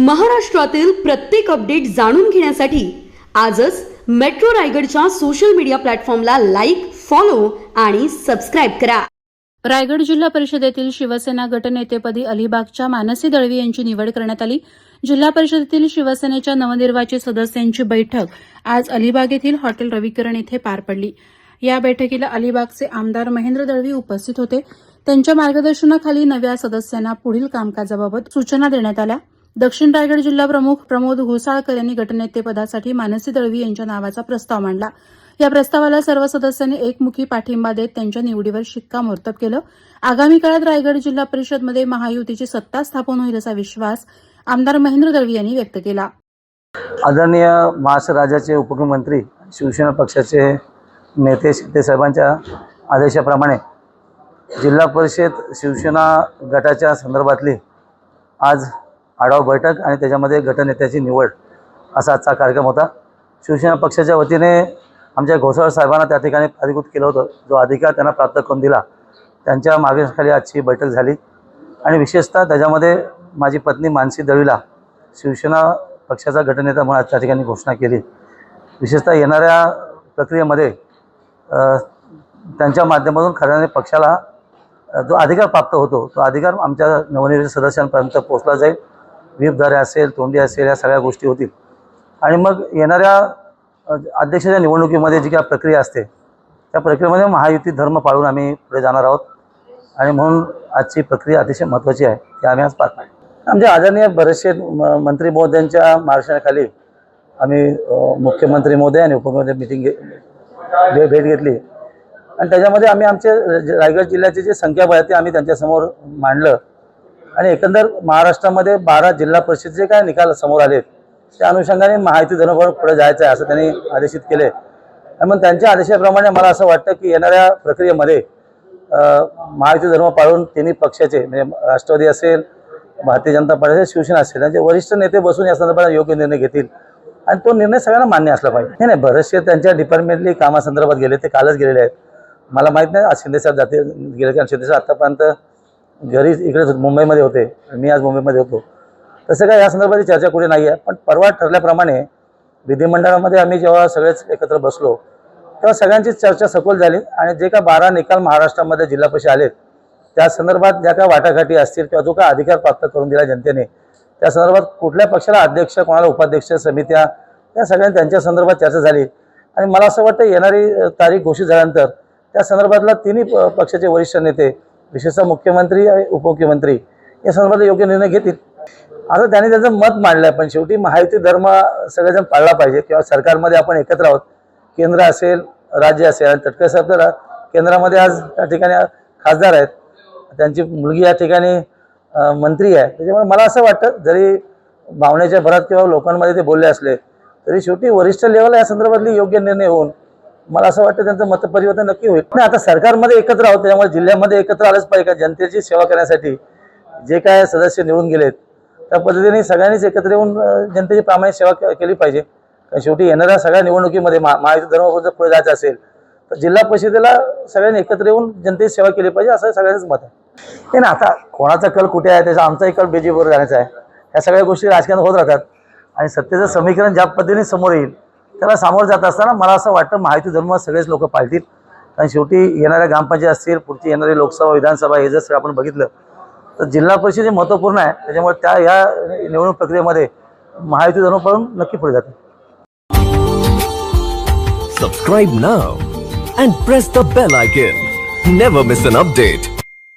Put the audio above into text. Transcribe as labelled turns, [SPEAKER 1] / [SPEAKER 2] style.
[SPEAKER 1] महाराष्ट्रातील प्रत्येक अपडेट जाणून घेण्यासाठी आजच मेट्रो रायगडच्या सोशल मीडिया प्लॅटफॉर्मला लाईक फॉलो आणि सबस्क्राईब करा.
[SPEAKER 2] रायगड जिल्हा परिषदेतील शिवसेना गटनेतेपदी अलिबागच्या मानसी दळवी यांची निवड करण्यात आली. जिल्हा परिषदेतील शिवसेनेच्या नवनिर्वाचित सदस्यांची बैठक आज अलिबाग येथील हॉटेल रविकिरण येथे पार पडली. या बैठकीला अलिबागचे आमदार महेंद्र दळवी उपस्थित होते. त्यांच्या मार्गदर्शनाखाली नव्या सदस्यांना पुढील कामकाजाबाबत सूचना देण्यात आल्या. दक्षिण रायगड जिल्हा प्रमुख प्रमोद घोसाळकर यांनी गटनेतेपदासाठी मानसी दळवी यांच्या नावाचा प्रस्ताव मांडला. या प्रस्तावाला सर्व सदस्यांनी एकमुखी पाठिंबा देत त्यांच्या निवडीवर शिक्कामोर्तब केलं. आगामी काळात रायगड जिल्हा परिषदमध्ये महायुतीची सत्ता स्थापन होईल असा विश्वास आमदार महेंद्र दळवी यांनी व्यक्त केला.
[SPEAKER 3] आदरणीय महाराष्ट्र राज्याचे उपमुख्यमंत्री शिवसेना पक्षाचे नेते शिंदे साहेबांच्या आदेशाप्रमाणे जिल्हा परिषद शिवसेना गटाच्या संदर्भातली आज आढावा बैठक आणि त्याच्यामध्ये गटनेत्याची निवड असा आजचा कार्यक्रम होता. शिवसेना पक्षाच्या वतीने आमच्या घोसाळ साहेबांना त्या ठिकाणी अधिकृत केलं होतं. जो अधिकार त्यांना प्राप्त करून दिला त्यांच्या मागण्याखाली आजची बैठक झाली. आणि विशेषतः त्याच्यामध्ये माझी पत्नी मानसी दळवीला शिवसेना पक्षाचा गटनेता म्हणून आज त्या ठिकाणी घोषणा केली. विशेषतः येणाऱ्या प्रक्रियेमध्ये त्यांच्या माध्यमातून खऱ्याने पक्षाला जो अधिकार प्राप्त होतो तो अधिकार आमच्या नवनिर्वाचित सदस्यांपर्यंत पोहोचला जाईल. व्हीपधारे असेल तोंडी असेल या सगळ्या गोष्टी होतील. आणि मग येणाऱ्या अध्यक्षाच्या निवडणुकीमध्ये जी काय प्रक्रिया असते त्या प्रक्रियेमध्ये महायुती धर्म पाळून आम्ही पुढे जाणार आहोत. आणि म्हणून आजची प्रक्रिया अतिशय महत्त्वाची आहे ती आम्ही आज पाहत आमचे आदरणीय बरेचसे म- मंत्री महोदयांच्या मार्गदर्शनाखाली आम्ही मुख्यमंत्री महोदय आणि उपमुख्यमंत्री मिटिंग घे भेट घेतली. आणि त्याच्यामध्ये आम्ही आमचे रायगड जिल्ह्याचे जे संख्याबळ आहे ते आम्ही त्यांच्यासमोर मांडलं. आणि एकंदर महाराष्ट्रामध्ये बारा जिल्हा परिषदेचे काय निकाल समोर आलेत त्या अनुषंगाने माहिती धर्मभर पुढे जायचं आहे असं त्यांनी आदेशित केले. आणि मग त्यांच्या आदेशाप्रमाणे मला असं वाटतं की येणाऱ्या प्रक्रियेमध्ये माहिती महायुती धर्म पाळून तिन्ही पक्षाचे म्हणजे राष्ट्रवादी असेल भारतीय जनता पार्टी असेल शिवसेना असेल त्यांचे वरिष्ठ नेते बसून या संदर्भात योग्य निर्णय घेतील आणि तो निर्णय सगळ्यांना मान्य असला पाहिजे. नाही नाही बरेचसे त्यांच्या डिपार्टमेंटली कामासंदर्भात गेले ते कालच गेलेले आहेत. मला माहीत नाही आज शिंदेसाहेब जाते गेले कारण शिंदेसाहेब आत्तापर्यंत घरी इकडे मुंबईमध्ये होते मी आज मुंबईमध्ये होतो. तसं काय या संदर्भात चर्चा कुठे नाही आहे पण परवा ठरल्याप्रमाणे विधिमंडळामध्ये आम्ही जेव्हा सगळेच एकत्र बसलो तेव्हा सगळ्यांची चर्चा सखोल झाली आणि जे का बारा निकाल महाराष्ट्रामध्ये जिल्हा परिषद आलेत त्या संदर्भात ज्या काय वाटाघाटी असतील किंवा जो काय अधिकार प्राप्त करून दिला जनतेने त्या संदर्भात कुठल्या पक्षाला अध्यक्ष कोणाला उपाध्यक्ष समित्या या सगळ्या त्यांच्या संदर्भात चर्चा झाली. आणि मला असं वाटतं येणारी तारीख घोषित झाल्यानंतर त्या संदर्भातला तिन्ही प- पक्षाचे वरिष्ठ नेते विशेषतः मुख्यमंत्री आणि उपमुख्यमंत्री या संदर्भात योग्य निर्णय घेतील. आता त्यांनी त्यांचं मत मांडलं आहे पण शेवटी महायुती धर्म सगळेजण पाळला पाहिजे किंवा सरकारमध्ये आपण एकत्र आहोत. केंद्र असेल राज्य असेल आणि तटकरे साहेब केंद्रामध्ये आज त्या ठिकाणी खासदार आहेत. त्यांची मुलगी या ठिकाणी मंत्री आहे. त्याच्यामुळे मला असं वाटतं जरी भावनेच्या भरात किंवा लोकांमध्ये ते बोलले असले तरी शेवटी वरिष्ठ लेवल या संदर्भातली योग्य निर्णय होऊन मला असं वाटतं त्यांचं मतपरिवर्तन नक्की होईल. नाही आता सरकारमध्ये एकत्र आहोत त्यामुळे जिल्ह्यामध्ये एकत्र आलंच पाहिजे. का जनतेची सेवा करण्यासाठी जे काय सदस्य निवडून गेलेत त्या पद्धतीने सगळ्यांनीच एकत्र येऊन जनतेची प्रामाणिक सेवा केली पाहिजे. कारण शेवटी येणाऱ्या सगळ्या निवडणुकीमध्ये महा महायुती धर्म जर पुढे जायचं असेल तर जिल्हा परिषदेला सगळ्यांनी एकत्र येऊन जनतेची सेवा केली पाहिजे असं सगळ्यांचंच मत आहे. ते ना आता कोणाचा कल कुठे आहे त्याचा आमचाही कल बीजेपीवर जाण्याचा आहे. ह्या सगळ्या गोष्टी राजकारणात होत राहतात. आणि सत्तेचं समीकरण ज्या पद्धतीने समोर येईल त्याला सामोरं जात असताना मला असं वाटतं माहिती धर्म सगळेच लोक पाळतील. कारण शेवटी येणाऱ्या ग्रामपंचायत असतील पुढची येणारी लोकसभा विधानसभा हे जर सगळं आपण बघितलं तर जिल्हा परिषद हे महत्त्वपूर्ण आहे. त्याच्यामुळे त्या या निवडणूक प्रक्रियेमध्ये महायुती धर्म पाळून नक्की पुढे जाते
[SPEAKER 4] subscribe now and press the bell icon never miss an update